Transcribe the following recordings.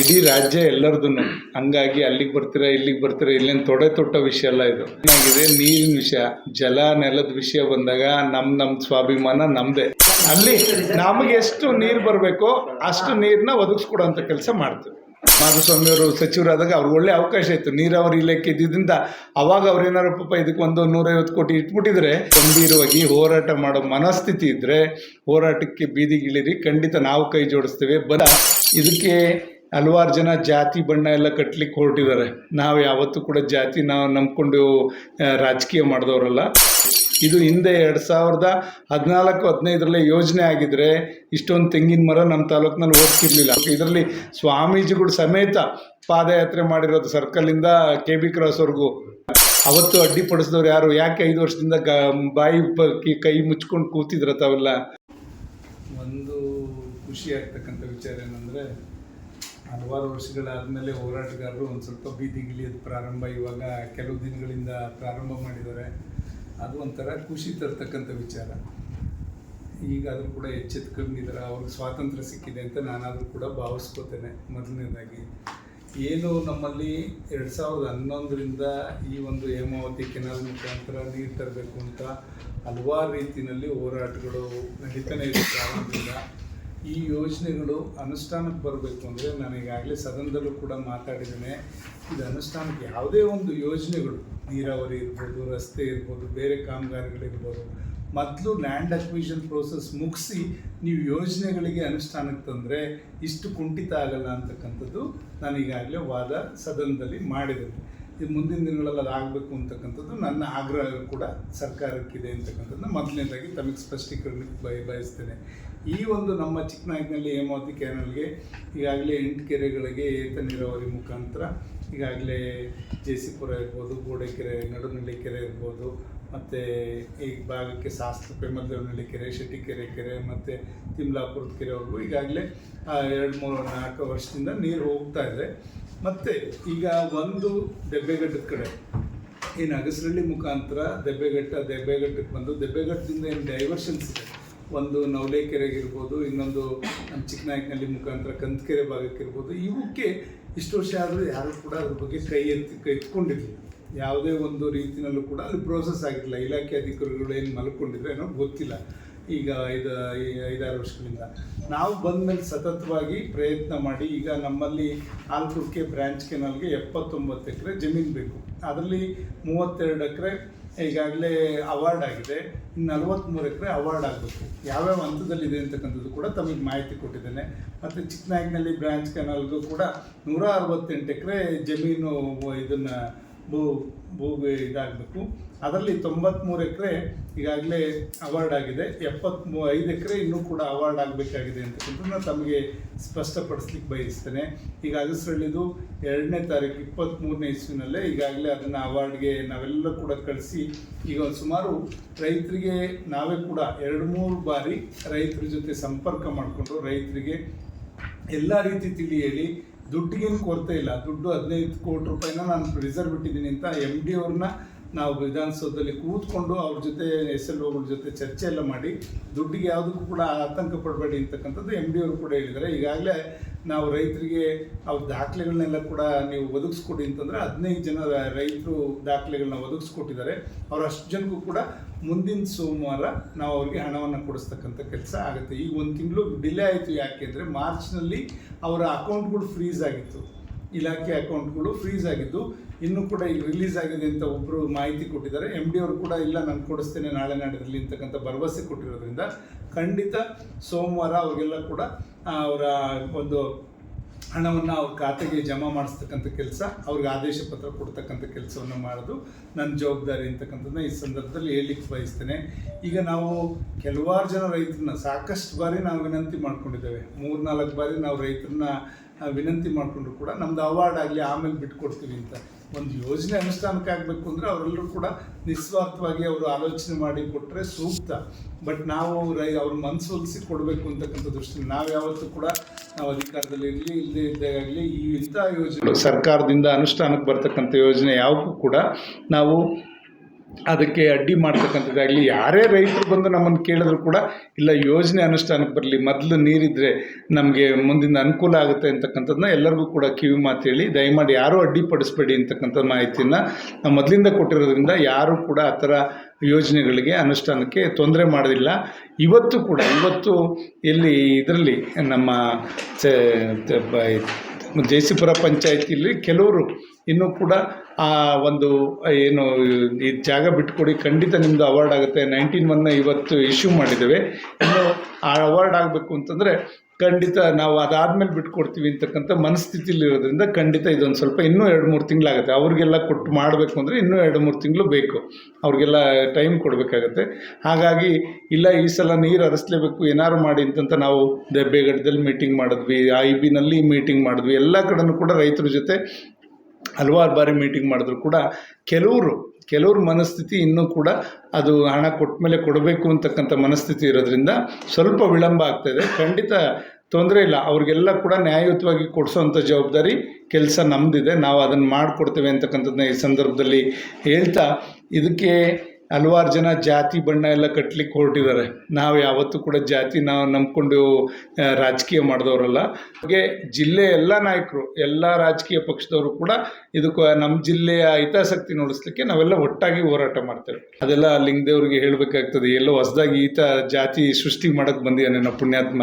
ಇಡೀ ರಾಜ್ಯ ಎಲ್ಲರದು ಹಂಗಾಗಿ ಅಲ್ಲಿಗೆ ಬರ್ತೀರಾ, ಇಲ್ಲಿಗೆ ಬರ್ತೀರಾ, ಇಲ್ಲೇನು ತೊಡೆ ತೊಟ್ಟ ವಿಷಯ ಅಲ್ಲ ಇದು. ಏನಾಗಿದೆ, ನೀರಿನ ವಿಷಯ, ಜಲ ನೆಲದ ವಿಷಯ ಬಂದಾಗ ನಮ್ಮ ನಮ್ಮ ಸ್ವಾಭಿಮಾನ ನಮ್ಮದೇ ಅಲ್ಲಿ ನಮಗೆ ಎಷ್ಟು ನೀರು ಬರಬೇಕು ಅಷ್ಟು ನೀರನ್ನ ಒದಗಿಸ್ಕೊಡೋಂಥ ಕೆಲಸ ಮಾಡ್ತೀವಿ. ಮಾಧುಸ್ವಾಮಿ ಅವರು ಸಚಿವರಾದಾಗ ಅವ್ರಿಗೆ ಒಳ್ಳೆ ಅವಕಾಶ ಇತ್ತು. ನೀರಾವರಿ ಇಲಾಖೆ ಇದ್ದಿದ್ದರಿಂದ ಅವಾಗ ಅವ್ರೇನಾರು ಪಾಪ ಇದಕ್ಕೆ ಒಂದು ನೂರೈವತ್ತು ಕೋಟಿ ಇಟ್ಬಿಟ್ಟಿದ್ರೆ, ಗಂಭೀರವಾಗಿ ಹೋರಾಟ ಮಾಡೋ ಮನಸ್ಥಿತಿ ಇದ್ದರೆ ಹೋರಾಟಕ್ಕೆ ಬೀದಿಗಿಳಿರಿ. ಖಂಡಿತ ನಾವು ಕೈ ಜೋಡಿಸ್ತೇವೆ. ಬರ ಇದಕ್ಕೆ ಹಲವಾರು ಜನ ಜಾತಿ ಬಣ್ಣ ಎಲ್ಲ ಕಟ್ಲಿಕ್ಕೆ ಹೊರಟಿದ್ದಾರೆ. ನಾವು ಯಾವತ್ತೂ ಕೂಡ ಜಾತಿ ನಾವು ನಂಬ್ಕೊಂಡು ರಾಜಕೀಯ ಮಾಡಿದವರಲ್ಲ. ಇದು ಹಿಂದೆ ಎರಡು ಸಾವಿರದ ಹದಿನಾಲ್ಕು, ಹದಿನೈದರಲ್ಲೇ ಯೋಜನೆ ಆಗಿದ್ರೆ ಇಷ್ಟೊಂದು ತೆಂಗಿನ ಮರ ನಮ್ಮ ತಾಲೂಕಿನಲ್ಲಿ ಹೋಗ್ತಿರ್ಲಿಲ್ಲ. ಇದರಲ್ಲಿ ಸ್ವಾಮೀಜಿಗಳು ಸಮೇತ ಪಾದಯಾತ್ರೆ ಮಾಡಿರೋದು ಸರ್ಕಲಿಂದ ಕೆ ಬಿ ಕ್ರಾಸ್ವರೆಗೂ ಅವತ್ತು ಅಡ್ಡಿಪಡಿಸಿದವ್ರು ಯಾರು? ಯಾಕೆ ಐದು ವರ್ಷದಿಂದ ಗ, ಬಾಯಿ ಕೈ ಮುಚ್ಕೊಂಡು ಕೂತಿದ್ರ ತಾವೆಲ್ಲ? ಒಂದು ಖುಷಿ ಆಗ್ತಕ್ಕಂಥ ವಿಚಾರ ಏನಂದರೆ ಹಲವಾರು ವರ್ಷಗಳಾದಮೇಲೆ ಹೋರಾಟಗಾರರು ಒಂದು ಸ್ವಲ್ಪ ಬೀದಿಗಿಳಿಯೋದು ಪ್ರಾರಂಭ ಇವಾಗ ಕೆಲವು ದಿನಗಳಿಂದ ಪ್ರಾರಂಭ ಮಾಡಿದ್ದಾರೆ. ಅದು ಒಂಥರ ಖುಷಿ ತರ್ತಕ್ಕಂಥ ವಿಚಾರ. ಈಗ ಅದು ಕೂಡ ಎಚ್ಚೆತ್ಕೊಂಡಿದ್ದಾರೆ ಅವ್ರಿಗೆ ಸ್ವಾತಂತ್ರ್ಯ ಸಿಕ್ಕಿದೆ ಅಂತ ನಾನಾದರೂ ಕೂಡ ಭಾವಿಸ್ಕೋತೇನೆ ಮೊದಲನೇದಾಗಿ. ಏನು ನಮ್ಮಲ್ಲಿ ಎರಡು ಸಾವಿರದ ಹನ್ನೊಂದರಿಂದ ಈ ಒಂದು ಹೇಮಾವತಿ ಕೆನಾಲ್ ಮುಖಾಂತರ ನೀರು ತರಬೇಕು ಅಂತ ಹಲವಾರು ರೀತಿಯಲ್ಲಿ ಹೋರಾಟಗಳು ನಡೀತಾನೆ ಪ್ರಾರಂಭದಿಂದ ಈ ಯೋಜನೆಗಳು ಅನುಷ್ಠಾನಕ್ಕೆ ಬರಬೇಕು ಅಂದರೆ ನಾನು ಸದನದಲ್ಲೂ ಕೂಡ ಮಾತಾಡಿದ್ದೇನೆ. ಇದು ಅನುಷ್ಠಾನಕ್ಕೆ ಯಾವುದೇ ಒಂದು ಯೋಜನೆಗಳು, ನೀರಾವರಿ ಇರ್ಬೋದು, ರಸ್ತೆ ಇರ್ಬೋದು, ಬೇರೆ ಕಾಮಗಾರಿಗಳಿರ್ಬೋದು, ಮೊದಲು ಲ್ಯಾಂಡ್ ಅಕ್ವಿಷನ್ ಪ್ರೋಸೆಸ್ ಮುಗಿಸಿ ನೀವು ಯೋಜನೆಗಳಿಗೆ ಅನುಷ್ಠಾನಕ್ಕೆ ತಂದರೆ ಇಷ್ಟು ಕುಂಠಿತ ಆಗಲ್ಲ ಅಂತಕ್ಕಂಥದ್ದು ನಾನು ಈಗಾಗಲೇ ವಾದ ಸದನದಲ್ಲಿ ಮಾಡಿದ್ದೇನೆ. ಇದು ಮುಂದಿನ ದಿನಗಳಲ್ಲಿ ಅದು ಆಗಬೇಕು ಅಂತಕ್ಕಂಥದ್ದು ನನ್ನ ಆಗ್ರಹ ಕೂಡ ಸರ್ಕಾರಕ್ಕಿದೆ ಅಂತಕ್ಕಂಥದ್ದು. ಮೊದಲನೇದಾಗಿ ತಮಗೆ ಸ್ಪಷ್ಟೀಕರಣಕ್ಕೆ ಬಯ, ಬಯಸ್ತೇನೆ. ಈ ಒಂದು ನಮ್ಮ ಚಿಕ್ಕನಾಯಕನಲ್ಲಿ ಹೇಮಾವತಿ ಕ್ಯಾನಲ್ಗೆ, ಈಗಾಗಲೇ ಎಂಟು ಕೆರೆಗಳಿಗೆ ಏತ ನೀರಾವರಿ ಮುಖಾಂತರ, ಈಗಾಗಲೇ ಜೆ ಸಿ ಪುರ ಇರ್ಬೋದು, ಗೋಡೆಕೆರೆ, ನಡುನಳ್ಳಿ ಕೆರೆ ಇರ್ಬೋದು, ಮತ್ತು ಈ ಭಾಗಕ್ಕೆ ಶಾಸ್ತ್ರ ಮದ್ದವನಹಳ್ಳಿ ಕೆರೆ, ಶೆಟ್ಟಿಕೆರೆ ಕೆರೆ, ಮತ್ತು ತಿಮ್ಲಾಪುರದ ಕೆರೆವರೆಗೂ ಈಗಾಗಲೇ ಎರಡು, ಮೂರು, ನಾಲ್ಕು ವರ್ಷದಿಂದ ನೀರು ಹೋಗ್ತಾ ಇದೆ. ಮತ್ತು ಈಗ ಒಂದು ದೆಬ್ಬೆಗಡ್ಡದ ಕಡೆ. ಏನು ಅಗಸರಳ್ಳಿ ಮುಖಾಂತರ ದೆಬ್ಬೆಘಟ್ಟ ದೆಬ್ಬೆಘಟ್ಟಕ್ಕೆ ಬಂದು ದೆಬ್ಬೆಘಟ್ಟದಿಂದ ಏನು ಡೈವರ್ಷನ್ಸ್ ಇದೆ? ಒಂದು ನವಲೇಕೆರೆಗಿರ್ಬೋದು, ಇನ್ನೊಂದು ನಮ್ಮ ಚಿಕ್ಕನಾಯಕನಲ್ಲಿ ಮುಖಾಂತರ ಕಂದಕೆರೆ ಭಾಗಕ್ಕಿರ್ಬೋದು, ಇವಕ್ಕೆ ಇಷ್ಟು ವರ್ಷ ಆದರೂ ಯಾರೂ ಕೂಡ ಅದ್ರ ಬಗ್ಗೆ ಕೈ ಎತ್ತಿ ಯಾವುದೇ ಒಂದು ರೀತಿಯಲ್ಲೂ ಕೂಡ ಅಲ್ಲಿ ಪ್ರೋಸೆಸ್ ಆಗಿರಲಿಲ್ಲ. ಇಲಾಖೆ ಅಧಿಕಾರಿಗಳು ಏನು ಮಲ್ಕೊಂಡಿದ್ರೆ ಏನೋ ಗೊತ್ತಿಲ್ಲ. ಈಗ ಐದು ಐದಾರು ವರ್ಷಗಳಿಂದ. ನಾವು ಬಂದ ಮೇಲೆ ಸತತವಾಗಿ ಪ್ರಯತ್ನ ಮಾಡಿ, ಈಗ ನಮ್ಮಲ್ಲಿ ಆಲ್ಕುರ್ಕೆ ಬ್ರ್ಯಾಂಚ್ ಕೆನಲ್ಗೆ ಎಪ್ಪತ್ತೊಂಬತ್ತು ಎಕರೆ ಜಮೀನು ಬೇಕು. ಅದರಲ್ಲಿ ಮೂವತ್ತೆರಡು ಎಕರೆ ಈಗಾಗಲೇ ಅವಾರ್ಡ್ ಆಗಿದೆ. ಇನ್ನು ನಲವತ್ತ್ಮೂರು ಎಕರೆ ಅವಾರ್ಡ್ ಆಗಬೇಕು. ಯಾವ್ಯಾವ ಹಂತದಲ್ಲಿದೆ ಅಂತಕ್ಕಂಥದ್ದು ಕೂಡ ತಮಗೆ ಮಾಹಿತಿ ಕೊಟ್ಟಿದ್ದೇನೆ. ಮತ್ತು ಚಿಕ್ಕನಾಯಕನಲ್ಲಿ ಬ್ರ್ಯಾಂಚ್ ಕೆನಲ್ಗೂ ಕೂಡ ನೂರ ಅರವತ್ತೆಂಟು ಎಕರೆ ಜಮೀನು ಇದನ್ನು ಭೂ, ಭೂಗೆ ಇದಾಗಬೇಕು. ಅದರಲ್ಲಿ ತೊಂಬತ್ತ್ಮೂರು ಎಕರೆ ಈಗಾಗಲೇ ಅವಾರ್ಡ್ ಆಗಿದೆ. ಎಪ್ಪತ್ಮೂ, ಐದು ಎಕರೆ ಇನ್ನೂ ಕೂಡ ಅವಾರ್ಡ್ ಆಗಬೇಕಾಗಿದೆ ಅಂತಕ್ಕಂಥದ್ದನ್ನ ತಮಗೆ ಸ್ಪಷ್ಟಪಡಿಸ್ಲಿಕ್ಕೆ ಬಯಸ್ತೇನೆ. ಈಗ ಅಗಸರಳ್ಳಿದು ಎರಡನೇ ತಾರೀಕು ಇಪ್ಪತ್ತ್ಮೂರನೇ ಇಸ್ವಿನಲ್ಲೇ ಈಗಾಗಲೇ ಅದನ್ನು ಅವಾರ್ಡ್ಗೆ ನಾವೆಲ್ಲ ಕೂಡ ಕಳಿಸಿ ಈಗ ಒಂದು ಸುಮಾರು ರೈತರಿಗೆ ನಾವೇ ಕೂಡ ಎರಡು, ಮೂರು ಬಾರಿ ರೈತರ ಜೊತೆ ಸಂಪರ್ಕ ಮಾಡಿಕೊಂಡು ರೈತರಿಗೆ ಎಲ್ಲ ರೀತಿ ತಿಳಿ ದುಡ್ಡಿಗೇನು ಕೊರತೆ ಇಲ್ಲ. ದುಡ್ಡು ಹದಿನೈದು ಕೋಟಿ ರೂಪಾಯಿನ ನಾನು ರಿಸರ್ವ್ ಇಟ್ಟಿದ್ದೀನಿ ಅಂತ ಎಂ ಡಿ ಅವ್ರನ್ನ ನಾವು ವಿಧಾನಸೌಧದಲ್ಲಿ ಕೂತ್ಕೊಂಡು ಅವ್ರ ಜೊತೆ ಎಸ್ ಎಲ್ ಓಗಳ ಜೊತೆ ಚರ್ಚೆ ಎಲ್ಲ ಮಾಡಿ ದುಡ್ಡಿಗೆ ಯಾವುದಕ್ಕೂ ಕೂಡ ಆತಂಕ ಪಡಬೇಡಿ ಅಂತಕ್ಕಂಥದ್ದು ಎಂ ಡಿ ಅವರು ಕೂಡ ಹೇಳಿದ್ದಾರೆ. ಈಗಾಗಲೇ ನಾವು ರೈತರಿಗೆ ಅವ್ರ ದಾಖಲೆಗಳನ್ನೆಲ್ಲ ಕೂಡ ನೀವು ಒದಗಿಸ್ಕೊಡಿ ಅಂತಂದರೆ ಹದಿನೈದು ಜನ ರೈತರು ದಾಖಲೆಗಳನ್ನ ಒದಗಿಸ್ಕೊಟ್ಟಿದ್ದಾರೆ. ಅವ್ರು ಅಷ್ಟು ಜನಕ್ಕೂ ಕೂಡ ಮುಂದಿನ ಸೋಮವಾರ ನಾವು ಅವ್ರಿಗೆ ಹಣವನ್ನು ಕೊಡಿಸ್ತಕ್ಕಂಥ ಕೆಲಸ ಆಗುತ್ತೆ. ಈಗ ಒಂದು ತಿಂಗಳು ಡಿಲೇ ಆಯಿತು ಯಾಕೆ ಅಂದರೆ ಮಾರ್ಚ್ನಲ್ಲಿ ಅವರ ಅಕೌಂಟ್ಗಳು ಫ್ರೀಸ್ ಆಗಿತ್ತು. ಇಲಾಖೆ ಅಕೌಂಟ್ಗಳು ಫ್ರೀಸ್ ಆಗಿದ್ದು ಇನ್ನೂ ಕೂಡ ಈಗ ರಿಲೀಸ್ ಆಗಿದೆ ಅಂತ ಒಬ್ಬರು ಮಾಹಿತಿ ಕೊಟ್ಟಿದ್ದಾರೆ. ಎಂ ಡಿ ಅವರು ಕೂಡ, ಇಲ್ಲ, ನಾನು ಕೊಡಿಸ್ತೇನೆ, ನಾಳೆ ನಾಡಿದ್ರಲ್ಲಿ ಅಂತಕ್ಕಂಥ ಭರವಸೆ ಕೊಟ್ಟಿರೋದ್ರಿಂದ ಖಂಡಿತ ಸೋಮವಾರ ಅವರಿಗೆಲ್ಲ ಕೂಡ ಅವರ ಒಂದು ಹಣವನ್ನು ಅವ್ರ ಖಾತೆಗೆ ಜಮಾ ಮಾಡಿಸ್ತಕ್ಕಂಥ ಕೆಲಸ, ಅವ್ರಿಗೆ ಆದೇಶ ಪತ್ರ ಕೊಡ್ತಕ್ಕಂಥ ಕೆಲಸವನ್ನು ಮಾಡೋದು ನನ್ನ ಜವಾಬ್ದಾರಿ ಅಂತಕ್ಕಂಥದ್ದನ್ನ ಈ ಸಂದರ್ಭದಲ್ಲಿ ಹೇಳಲಿಕ್ಕೆ ಬಯಸ್ತೇನೆ. ಈಗ ನಾವು ಕೆಲವಾರು ಜನ ರೈತರನ್ನ ಸಾಕಷ್ಟು ಬಾರಿ ನಾವು ವಿನಂತಿ ಮಾಡ್ಕೊಂಡಿದ್ದೇವೆ. ಮೂರು ನಾಲ್ಕು ಬಾರಿ ನಾವು ರೈತರನ್ನ ವಿನಂತಿ ಮಾಡಿಕೊಂಡ್ರು ಕೂಡ ನಮ್ದು ಅವಾರ್ಡ್ ಆಗಲಿ ಆಮೇಲೆ ಬಿಟ್ಕೊಡ್ತೀವಿ ಅಂತ. ಒಂದು ಯೋಜನೆ ಅನುಷ್ಠಾನಕ್ಕೆ ಆಗಬೇಕು ಅಂದರೆ ಅವರೆಲ್ಲರೂ ಕೂಡ ನಿಸ್ವಾರ್ಥವಾಗಿ ಅವರು ಆಲೋಚನೆ ಮಾಡಿ ಕೊಟ್ಟರೆ ಸೂಕ್ತ. ಬಟ್ ನಾವು ರೈ, ಅವ್ರ ಮನಸ್ಸೊಲಿಸಿ ಕೊಡಬೇಕು ಅಂತಕ್ಕಂಥ ದೃಷ್ಟಿಯಲ್ಲಿ ನಾವು ಯಾವತ್ತೂ ಕೂಡ ನಾವು ಅಧಿಕಾರದಲ್ಲಿ ಇರಲಿ ಇಲ್ಲದೆ ಆಗಲಿ ಈ ಇಂಥ ಯೋಜನೆ ಸರ್ಕಾರದಿಂದ ಅನುಷ್ಠಾನಕ್ಕೆ ಬರ್ತಕ್ಕಂಥ ಯೋಜನೆ ಯಾವಕ್ಕೂ ಕೂಡ ನಾವು ಅದಕ್ಕೆ ಅಡ್ಡಿ ಮಾಡ್ತಕ್ಕಂಥದ್ದಾಗಲಿ ಯಾರೇ ರೈತರು ಬಂದು ನಮ್ಮನ್ನು ಕೇಳಿದ್ರು ಕೂಡ, ಇಲ್ಲ, ಯೋಜನೆ ಅನುಷ್ಠಾನಕ್ಕೆ ಬರಲಿ, ಮೊದಲು ನೀರಿದ್ರೆ ನಮಗೆ ಮುಂದಿನ ಅನುಕೂಲ ಆಗುತ್ತೆ ಅಂತಕ್ಕಂಥದ್ದನ್ನ ಎಲ್ಲರಿಗೂ ಕೂಡ ಕಿವಿ ಮಾತು ಹೇಳಿ, ದಯಮಾಡಿ ಯಾರೂ ಅಡ್ಡಿಪಡಿಸಬೇಡಿ ಅಂತಕ್ಕಂಥ ಮಾಹಿತಿಯನ್ನು ನಾವು ಮೊದಲಿಂದ ಕೊಟ್ಟಿರೋದ್ರಿಂದ ಯಾರೂ ಕೂಡ ಆ ಥರ ಯೋಜನೆಗಳಿಗೆ ಅನುಷ್ಠಾನಕ್ಕೆ ತೊಂದರೆ ಮಾಡೋದಿಲ್ಲ. ಇವತ್ತು ಕೂಡ, ಇವತ್ತು ಎಲ್ಲಿ ಇದರಲ್ಲಿ ನಮ್ಮ ಜೈಸಿಪುರ ಪಂಚಾಯತಿಲಿ ಕೆಲವರು ಇನ್ನೂ ಕೂಡ ಆ ಒಂದು, ಏನು, ಈ ಜಾಗ ಬಿಟ್ಕೊಡಿ, ಖಂಡಿತ ನಿಮ್ದು ಅವಾರ್ಡ್ ಆಗುತ್ತೆ. ನೈನ್ಟೀನ್ ಒನ್ನ ಇವತ್ತು ಇಶ್ಯೂ ಮಾಡಿದ್ದೇವೆ. ಇನ್ನು ಆ ಅವಾರ್ಡ್ ಆಗಬೇಕು ಅಂತಂದರೆ ಖಂಡಿತ ನಾವು ಅದಾದ್ಮೇಲೆ ಬಿಟ್ಕೊಡ್ತೀವಿ ಅಂತಕ್ಕಂಥ ಮನಸ್ಥಿತಿಲಿ ಇರೋದ್ರಿಂದ ಖಂಡಿತ ಇದೊಂದು ಸ್ವಲ್ಪ ಇನ್ನೂ ಎರಡು ಮೂರು ತಿಂಗಳಾಗುತ್ತೆ. ಅವ್ರಿಗೆಲ್ಲ ಕೊಟ್ಟು ಮಾಡಬೇಕು ಅಂದರೆ ಇನ್ನೂ ಎರಡು ಮೂರು ತಿಂಗಳು ಬೇಕು. ಅವ್ರಿಗೆಲ್ಲ ಟೈಮ್ ಕೊಡಬೇಕಾಗತ್ತೆ. ಹಾಗಾಗಿ ಇಲ್ಲ, ಈ ಸಲ ನೀರು ಹರಿಸ್ಲೇಬೇಕು, ಏನಾರು ಮಾಡಿ ಅಂತಂತ ನಾವು ದೆಬ್ಬೆಗಡ್ಡದಲ್ಲಿ ಮೀಟಿಂಗ್ ಮಾಡಿದ್ವಿ. ಐ ಬಿನಲ್ಲಿ ಮೀಟಿಂಗ್ ಮಾಡಿದ್ವಿ. ಎಲ್ಲ ಕಡೆನೂ ಕೂಡ ರೈತರ ಜೊತೆ ಹಲವಾರು ಬಾರಿ ಮೀಟಿಂಗ್ ಮಾಡಿದ್ರು ಕೂಡ ಕೆಲವರು, ಕೆಲವ್ರ ಮನಸ್ಥಿತಿ ಇನ್ನೂ ಕೂಡ ಅದು ಹಣ ಕೊಟ್ಟ ಮೇಲೆ ಕೊಡಬೇಕು ಅಂತಕ್ಕಂಥ ಮನಸ್ಥಿತಿ ಇರೋದ್ರಿಂದ ಸ್ವಲ್ಪ ವಿಳಂಬ ಆಗ್ತಾಯಿದೆ ಖಂಡಿತ ತೊಂದರೆ ಇಲ್ಲ. ಅವ್ರಿಗೆಲ್ಲ ಕೂಡ ನ್ಯಾಯಯುತವಾಗಿ ಕೊಡಿಸೋವಂಥ ಜವಾಬ್ದಾರಿ ಕೆಲಸ ನಮ್ಮದಿದೆ ನಾವು ಅದನ್ನು ಮಾಡಿಕೊಡ್ತೇವೆ ಅಂತಕ್ಕಂಥದ್ದನ್ನ ಈ ಸಂದರ್ಭದಲ್ಲಿ ಹೇಳ್ತಾ ಇದಕ್ಕೆ ಹಲವಾರು ಜನ ಜಾತಿ ಬಣ್ಣ ಎಲ್ಲ ಕಟ್ಲಿಕ್ಕೆ ಹೊರಟಿದ್ದಾರೆ. ನಾವು ಯಾವತ್ತೂ ಕೂಡ ಜಾತಿ ನಾವು ನಂಬ್ಕೊಂಡು ರಾಜಕೀಯ ಮಾಡಿದವರಲ್ಲ. ಹಾಗೆ ಜಿಲ್ಲೆ ಎಲ್ಲ ನಾಯಕರು, ಎಲ್ಲ ರಾಜಕೀಯ ಪಕ್ಷದವರು ಕೂಡ ಇದಕ್ಕೆ ನಮ್ಮ ಜಿಲ್ಲೆಯ ಹಿತಾಸಕ್ತಿ ನೋಡಿಸ್ಲಿಕ್ಕೆ ನಾವೆಲ್ಲ ಒಟ್ಟಾಗಿ ಹೋರಾಟ ಮಾಡ್ತೇವೆ. ಅದೆಲ್ಲ ಲಿಂಗದೇವ್ರಿಗೆ ಹೇಳಬೇಕಾಗ್ತದೆ, ಎಲ್ಲೋ ಹೊಸದಾಗಿ ಈತ ಜಾತಿ ಸೃಷ್ಟಿ ಮಾಡೋಕ್ಕೆ ಬಂದಿದ್ದಾನೆ ಪುಣ್ಯಾತ್ಮ.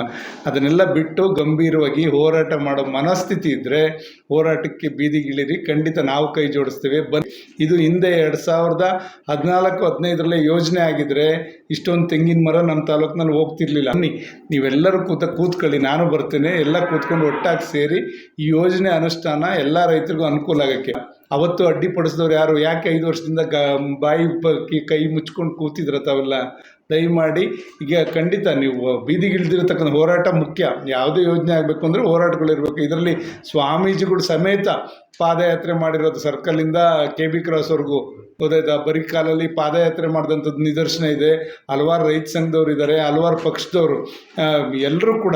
ಅದನ್ನೆಲ್ಲ ಬಿಟ್ಟು ಗಂಭೀರವಾಗಿ ಹೋರಾಟ ಮಾಡೋ ಮನಸ್ಥಿತಿ ಇದ್ದರೆ ಹೋರಾಟಕ್ಕೆ ಬೀದಿಗಿಳಿರಿ, ಖಂಡಿತ ನಾವು ಕೈ ಜೋಡಿಸ್ತೇವೆ. ಬನ್ನಿ, ಇದು ಹಿಂದೆ ಎರಡು ಸಾವಿರದ ಹದಿನಾಲ್ಕು ಹದಿನೈದರಲ್ಲೇ ಯೋಜನೆ ಆಗಿದ್ರೆ ಇಷ್ಟೊಂದು ತೆಂಗಿನ ಮರ ನಮ್ಮ ತಾಲೂಕಿನಲ್ಲಿ ಹೋಗ್ತಿರ್ಲಿಲ್ಲ. ಅನ್ನಿ ನೀವೆಲ್ಲರೂ ಕೂತ ಕೂತ್ಕೊಳ್ಳಿ, ನಾನು ಬರ್ತೇನೆ, ಎಲ್ಲ ಕೂತ್ಕೊಂಡು ಒಟ್ಟಾಗಿ ಸೇರಿ ಈ ಯೋಜನೆ ಅನುಷ್ಠಾನ ಎಲ್ಲ ರೈತರಿಗೂ ಅನುಕೂಲ ಆಗೋಕ್ಕೆ. ಅವತ್ತು ಅಡ್ಡಿಪಡಿಸಿದವ್ರು ಯಾರು? ಯಾಕೆ ಐದು ವರ್ಷದಿಂದ ಗ, ಬಾಯಿ ಕೈ ಮುಚ್ಕೊಂಡು ಕೂತಿದ್ರ ತಾವೆಲ್ಲ? ದಯಮಾಡಿ, ಈಗ ಖಂಡಿತ ನೀವು ಬೀದಿಗಿಳಿದಿರತಕ್ಕಂಥ ಹೋರಾಟ ಮುಖ್ಯ. ಯಾವುದೇ ಯೋಜನೆ ಆಗಬೇಕು ಅಂದರೆ ಹೋರಾಟಗಳಿರಬೇಕು ಇದರಲ್ಲಿ ಸ್ವಾಮೀಜಿಗಳು ಸಮೇತ ಪಾದಯಾತ್ರೆ ಮಾಡಿರೋದು ಸರ್ಕಲಿಂದ ಕೆ ಬಿ ಕ್ರಾಸ್ವರೆಗೂ ಗೊತ್ತಾಯ್ತಾ ಬರೀ ಕಾಲಲ್ಲಿ ಪಾದಯಾತ್ರೆ ಮಾಡಿದಂಥದ್ದು ನಿದರ್ಶನ ಇದೆ. ಹಲವಾರು ರೈತ ಸಂಘದವ್ರು ಇದ್ದಾರೆ, ಹಲವಾರು ಪಕ್ಷದವರು. ಎಲ್ಲರೂ ಕೂಡ,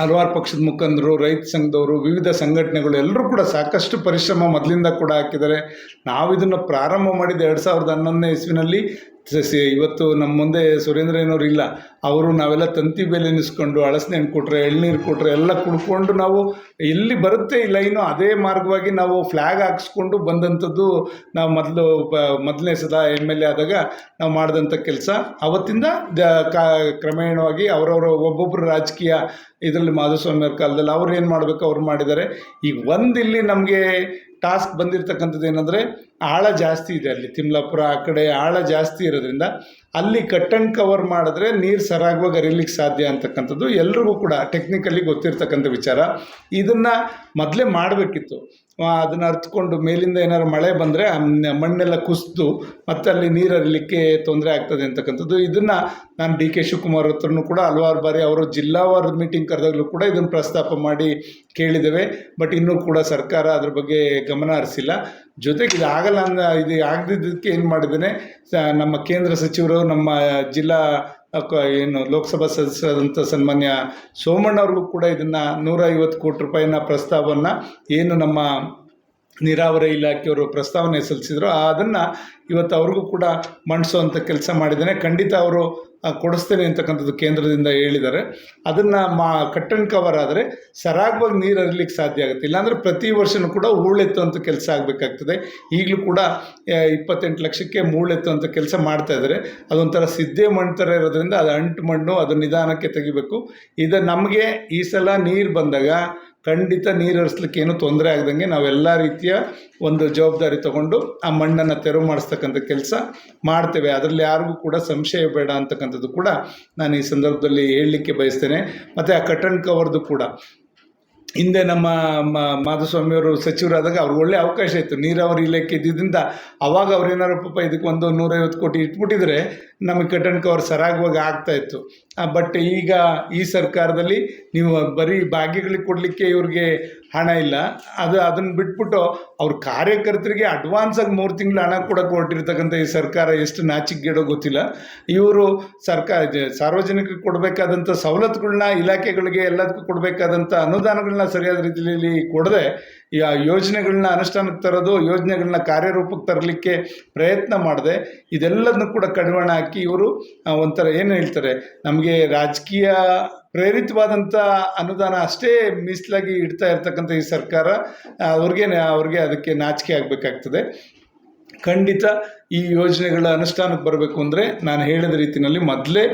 ಹಲವಾರು ಪಕ್ಷದ ಮುಖಂಡರು, ರೈತ ಸಂಘದವರು, ವಿವಿಧ ಸಂಘಟನೆಗಳು ಎಲ್ಲರೂ ಕೂಡ ಸಾಕಷ್ಟು ಪರಿಶ್ರಮ ಮೊದಲಿಂದ ಕೂಡ ಹಾಕಿದ್ದಾರೆ. ನಾವು ಇದನ್ನು ಪ್ರಾರಂಭ ಮಾಡಿದ ಎರಡು ಸಾವಿರದ ಹನ್ನೊಂದನೇ ಇಸ್ವಿನಲ್ಲಿ ಇವತ್ತು ನಮ್ಮ ಮುಂದೆ ಸುರೇಂದ್ರಯ್ಯನವ್ರು ಇಲ್ಲ. ಅವರು ನಾವೆಲ್ಲ ತಂತಿ ಬೇಲೆ ನಿಸ್ಕೊಂಡು ಹಳಸನೆ ಹಣ್ಣು ಕೊಟ್ರೆ, ಎಳ್ನೀರು ಕೊಟ್ರೆ ಎಲ್ಲ ಕುಡ್ಕೊಂಡು ನಾವು ಎಲ್ಲಿ ಬರುತ್ತೆ ಈ ಇನ್ನು ಅದೇ ಮಾರ್ಗವಾಗಿ ನಾವು ಫ್ಲ್ಯಾಗ್ ಹಾಕ್ಸ್ಕೊಂಡು ಬಂದಂಥದ್ದು ನಾವು ಮೊದಲು ಮೊದಲನೇ ಸದಾ ಎಂ ಎಲ್ ಎ ಆದಾಗ ನಾವು ಮಾಡಿದಂಥ ಕೆಲಸ. ಅವತ್ತಿಂದ ದ, ಕಾ, ಕ್ರಮೇಣವಾಗಿ ಅವರವರ ಒಬ್ಬೊಬ್ಬರು ರಾಜಕೀಯ ಇದರಲ್ಲಿ ಮಾಧುಸ್ವಾಮಿಯವ್ರ ಕಾಲದಲ್ಲಿ ಅವ್ರು ಏನು ಮಾಡಬೇಕು ಅವ್ರು ಮಾಡಿದ್ದಾರೆ. ಈಗ ಒಂದು ಇಲ್ಲಿ ನಮಗೆ ಟಾಸ್ಕ್ ಬಂದಿರತಕ್ಕಂಥದ್ದು ಏನಂದರೆ ಆಳ ಜಾಸ್ತಿ ಇದೆ ಅಲ್ಲಿ, ತಿಮ್ಲಾಪುರ ಆ ಕಡೆ ಆಳ ಜಾಸ್ತಿ ಇರೋದ್ರಿಂದ ಅಲ್ಲಿ ಕಟ್ ಕವರ್ ಮಾಡಿದ್ರೆ ನೀರು ಸರಾಗವಾಗಿ ಹರಿಲಿಕ್ಕೆ ಸಾಧ್ಯ ಅಂತಕ್ಕಂಥದ್ದು ಎಲ್ರಿಗೂ ಕೂಡ ಟೆಕ್ನಿಕಲಿ ಗೊತ್ತಿರ್ತಕ್ಕಂಥ ವಿಚಾರ. ಇದನ್ನು ಮೊದಲೇ ಮಾಡಬೇಕಿತ್ತು. ಅದನ್ನು ಅರ್ತ್ಕೊಂಡು ಮೇಲಿಂದ ಏನಾದ್ರು ಮಳೆ ಬಂದರೆ ಮಣ್ಣೆಲ್ಲ ಕುಸಿದು ಮತ್ತೆ ಅಲ್ಲಿ ನೀರು ಹರಿಲಿಕ್ಕೆ ತೊಂದರೆ ಆಗ್ತದೆ ಅಂತಕ್ಕಂಥದ್ದು. ಇದನ್ನು ನಾನು ಡಿ ಕೆ ಶಿವಕುಮಾರ್ ಹತ್ರನು ಕೂಡ ಹಲವಾರು ಬಾರಿ ಅವರು ಜಿಲ್ಲಾವಾರು ಮೀಟಿಂಗ್ ಕರೆದಾಗಲೂ ಕೂಡ ಇದನ್ನು ಪ್ರಸ್ತಾಪ ಮಾಡಿ ಕೇಳಿದ್ದೇವೆ. ಬಟ್ ಇನ್ನೂ ಕೂಡ ಸರ್ಕಾರ ಅದ್ರ ಬಗ್ಗೆ ಗಮನ ಹರಿಸಿಲ್ಲ. ಜೊತೆಗೆ ಇದು ಆಗಲ್ಲ ಅಂದ, ಇದು ಆಗದಿದ್ದಕ್ಕೆ ಏನು ಮಾಡಿದ್ದೇನೆ ನಮ್ಮ ಕೇಂದ್ರ ಸಚಿವರು, ನಮ್ಮ ಜಿಲ್ಲಾ ಏನು, ಲೋಕಸಭಾ ಸದಸ್ಯರಾದಂಥ ಸನ್ಮಾನ್ಯ ಸೋಮಣ್ಣ ಅವ್ರಿಗೂ ಕೂಡ ಇದನ್ನು ನೂರ ಐವತ್ತು ಕೋಟಿ ರೂಪಾಯಿನ ಪ್ರಸ್ತಾವವನ್ನು ಏನು ನಮ್ಮ ನೀರಾವರಿ ಇಲಾಖೆಯವರು ಪ್ರಸ್ತಾವನೆ ಸಲ್ಲಿಸಿದ್ರು. ಅದನ್ನು ಇವತ್ತು ಅವ್ರಿಗೂ ಕೂಡ ಮಂಡಿಸೋವಂಥ ಕೆಲಸ ಮಾಡಿದ್ದೇನೆ. ಖಂಡಿತ ಅವರು ಕೊಡಿಸ್ತೇನೆ ಅಂತಕ್ಕಂಥದ್ದು ಕೇಂದ್ರದಿಂದ ಹೇಳಿದ್ದಾರೆ. ಅದನ್ನು ಮಾ ಕಟ್ ಕವರ್ ಆದರೆ ಸರಾಗವಾಗಿ ನೀರು ಹರಿಲಿಕ್ಕೆ ಸಾಧ್ಯ ಆಗುತ್ತೆ. ಇಲ್ಲಾಂದರೆ ಪ್ರತಿ ವರ್ಷವೂ ಕೂಡ ಹೂಳೆತ್ತುವಂಥ ಕೆಲಸ ಆಗಬೇಕಾಗ್ತದೆ. ಈಗಲೂ ಕೂಡ ಇಪ್ಪತ್ತೆಂಟು ಲಕ್ಷಕ್ಕೆ ಮೂಳೆತ್ತುವಂಥ ಕೆಲಸ ಮಾಡ್ತಾ ಇದ್ದಾರೆ. ಅದೊಂಥರ ಸಿದ್ಧೇ ಮಣ್ಣು ಥರ ಇರೋದ್ರಿಂದ ಅದು ಅಂಟು ಮಣ್ಣು ಅದು ನಿಧಾನಕ್ಕೆ ತೆಗಿಬೇಕು. ಇದು ನಮಗೆ ಈ ಸಲ ನೀರು ಬಂದಾಗ ಖಂಡಿತ ನೀರು ಹರಿಸ್ಲಿಕ್ಕೆ ಏನೂ ತೊಂದರೆ ಆಗ್ದಂಗೆ ನಾವೆಲ್ಲ ರೀತಿಯ ಒಂದು ಜವಾಬ್ದಾರಿ ತಗೊಂಡು ಆ ಮಣ್ಣನ್ನು ತೆರವು ಮಾಡಿಸ್ತಕ್ಕಂಥ ಕೆಲಸ ಮಾಡ್ತೇವೆ. ಅದರಲ್ಲಿ ಯಾರಿಗೂ ಕೂಡ ಸಂಶಯ ಬೇಡ ಅಂತಕ್ಕಂಥದ್ದು ಕೂಡ ನಾನು ಈ ಸಂದರ್ಭದಲ್ಲಿ ಹೇಳಲಿಕ್ಕೆ ಬಯಸ್ತೇನೆ. ಮತ್ತು ಆ ಕಟ್ ಆ್ಯಂಡ್ ಕವರ್ದು ಕೂಡ. ಹಿಂದೆ ನಮ್ಮ ಮಾಧುಸ್ವಾಮಿಯವರು ಸಚಿವರಾದಾಗ ಅವ್ರಿಗೆ ಒಳ್ಳೆ ಅವಕಾಶ ಇತ್ತು. ನೀರಾವರಿ ಇಲಾಖೆ ಇದ್ದಿದ್ದರಿಂದ ಅವಾಗ ಅವ್ರು ಏನಾರು ಪಾಪ ಇದಕ್ಕೆ ಒಂದು ನೂರೈವತ್ತು ಕೋಟಿ ಇಟ್ಬಿಟ್ಟಿದ್ರೆ ನಮಗೆ ಅವ್ರು ಕವರ್ ಸರಾಗವಾಗಿ ಆಗ್ತಾ ಇತ್ತು. ಬಟ್ ಈಗ ಈ ಸರ್ಕಾರದಲ್ಲಿ ನೀವು ಬರೀ ಭಾಗ್ಯಗಳಿಗೆ ಕೊಡಲಿಕ್ಕೆ ಇವ್ರಿಗೆ ಹಣ ಇಲ್ಲ. ಅದು ಅದನ್ನು ಬಿಟ್ಬಿಟ್ಟು ಅವ್ರ ಕಾರ್ಯಕರ್ತರಿಗೆ ಅಡ್ವಾನ್ಸಾಗಿ ಮೂರು ತಿಂಗಳು ಹಣ ಕೊಡೋಕೆ ಹೊರಟಿರ್ತಕ್ಕಂಥ ಈ ಸರ್ಕಾರ ಎಷ್ಟು ನಾಚಿಕೆಗೇಡೋ ಗೊತ್ತಿಲ್ಲ. ಇವರು ಸರ್ಕಾರ ಸಾರ್ವಜನಿಕರಿಗೆ ಕೊಡಬೇಕಾದಂಥ ಸವಲತ್ತುಗಳನ್ನ ಇಲಾಖೆಗಳಿಗೆ ಎಲ್ಲದಕ್ಕೂ ಕೊಡಬೇಕಾದಂಥ ಅನುದಾನಗಳನ್ನ ಸರಿಯಾದ ರೀತಿಯಲ್ಲಿ ಕೊಡದೆ, ಈ ಯೋಜನೆಗಳನ್ನ ಅನುಷ್ಠಾನಕ್ಕೆ ತರೋದು ಯೋಜನೆಗಳನ್ನ ಕಾರ್ಯರೂಪಕ್ಕೆ ತರಲಿಕ್ಕೆ ಪ್ರಯತ್ನ ಮಾಡದೆ, ಇದೆಲ್ಲದನ್ನು ಕೂಡ ಕಡಿವಾಣ ಹಾಕಿ ಇವರು ಒಂಥರ ಏನು ಹೇಳ್ತಾರೆ, ನಮಗೆ ರಾಜಕೀಯ ಪ್ರೇರಿತವಾದಂಥ ಅನುದಾನ ಅಷ್ಟೇ ಮೀಸಲಾಗಿ ಇಡ್ತಾ ಇರ್ತಕ್ಕಂಥ ಈ ಸರ್ಕಾರ ಅವ್ರಿಗೆ ಅವ್ರಿಗೆ ಅದಕ್ಕೆ ನಾಚಿಕೆ ಆಗಬೇಕಾಗ್ತದೆ. ಖಂಡಿತ ಈ ಯೋಜನೆಗಳ ಅನುಷ್ಠಾನಕ್ಕೆ ಬರಬೇಕು ಅಂದರೆ ನಾನು ಹೇಳಿದ ರೀತಿಯಲ್ಲಿ ಮೊದಲೇ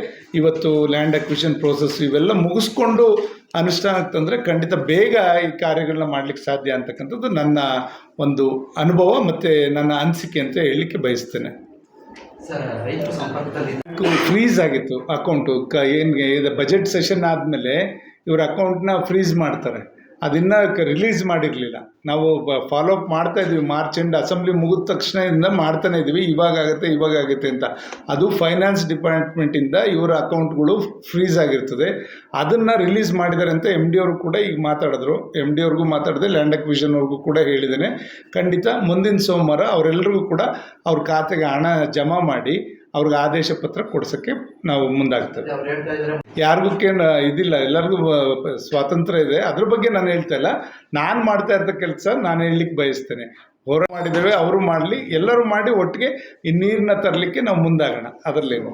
ಇವತ್ತು ಲ್ಯಾಂಡ್ ಅಕ್ವಿಷನ್ ಪ್ರೋಸೆಸ್ ಇವೆಲ್ಲ ಮುಗಿಸ್ಕೊಂಡು ಅನುಷ್ಠಾನಕ್ಕೆ ತಂದರೆ ಖಂಡಿತ ಬೇಗ ಈ ಕಾರ್ಯಗಳನ್ನ ಮಾಡಲಿಕ್ಕೆ ಸಾಧ್ಯ ಅಂತಕ್ಕಂಥದ್ದು ನನ್ನ ಒಂದು ಅನುಭವ ಮತ್ತು ನನ್ನ ಅನಿಸಿಕೆ ಅಂತ ಹೇಳಲಿಕ್ಕೆ ಬಯಸ್ತೇನೆ. ಫ್ರೀಸ್ ಆಗಿತ್ತು ಅಕೌಂಟು. ಕ ಏನು ಬಜೆಟ್ ಸೆಷನ್ ಆದಮೇಲೆ ಇವ್ರ ಅಕೌಂಟ್ನ ಫ್ರೀಸ್ ಮಾಡ್ತಾರೆ. ಅದನ್ನು ರಿಲೀಸ್ ಮಾಡಿರಲಿಲ್ಲ. ನಾವು ಫಾಲೋ ಅಪ್ ಮಾಡ್ತಾ ಇದ್ವಿ ಮಾರ್ಚ್ ಎಂಡ್ ಅಸೆಂಬ್ಲಿ ಮುಗಿದ ತಕ್ಷಣದಿಂದ ಮಾಡ್ತಾನೆ ಇದ್ವಿ, ಇವಾಗ ಆಗುತ್ತೆ ಇವಾಗ ಆಗುತ್ತೆ ಅಂತ. ಅದು ಫೈನಾನ್ಸ್ ಡಿಪಾರ್ಟ್ಮೆಂಟಿಂದ ಇವರ ಅಕೌಂಟ್ಗಳು ಫ್ರೀಸ್ ಆಗಿರ್ತದೆ. ಅದನ್ನು ರಿಲೀಸ್ ಮಾಡಿದ್ದಾರೆ ಅಂತ ಎಂ ಡಿ ಅವರು ಕೂಡ ಈಗ ಮಾತಾಡಿದ್ರು. ಎಂ ಡಿ ಅವ್ರಿಗೂ ಮಾತಾಡಿದೆ ಲ್ಯಾಂಡ್ ಅಕ್ವಿಷನ್ ಅವ್ರಿಗೂ ಕೂಡ ಹೇಳಿದ್ದೇನೆ. ಖಂಡಿತ ಮುಂದಿನ ಸೋಮವಾರ ಅವರೆಲ್ಲರಿಗೂ ಕೂಡ ಅವ್ರ ಖಾತೆಗೆ ಹಣ ಜಮಾ ಮಾಡಿ ಅವ್ರಿಗೆ ಆದೇಶ ಪತ್ರ ಕೊಡ್ಸೋಕ್ಕೆ ನಾವು ಮುಂದಾಗ್ತೇವೆ. ಅವ್ರು ಯಾರಿಗೂ ಕೇನ್ ಇದಿಲ್ಲ ಎಲ್ಲರಿಗೂ ಸ್ವಾತಂತ್ರ್ಯ ಇದೆ. ಅದ್ರ ಬಗ್ಗೆ ನಾನು ಹೇಳ್ತಾ ಇಲ್ಲ. ನಾನು ಮಾಡ್ತಾ ಇರ್ತ ಕೆಲಸ ನಾನು ಹೇಳಲಿಕ್ಕೆ ಬಯಸ್ತೇನೆ. ಹೊರ ಮಾಡಿದ್ದೇವೆ ಅವರು ಮಾಡಲಿ ಎಲ್ಲರೂ ಮಾಡಿ ಒಟ್ಟಿಗೆ ಈ ನೀರನ್ನ ತರಲಿಕ್ಕೆ ನಾವು ಮುಂದಾಗೋಣ. ಅದರಲ್ಲೇನು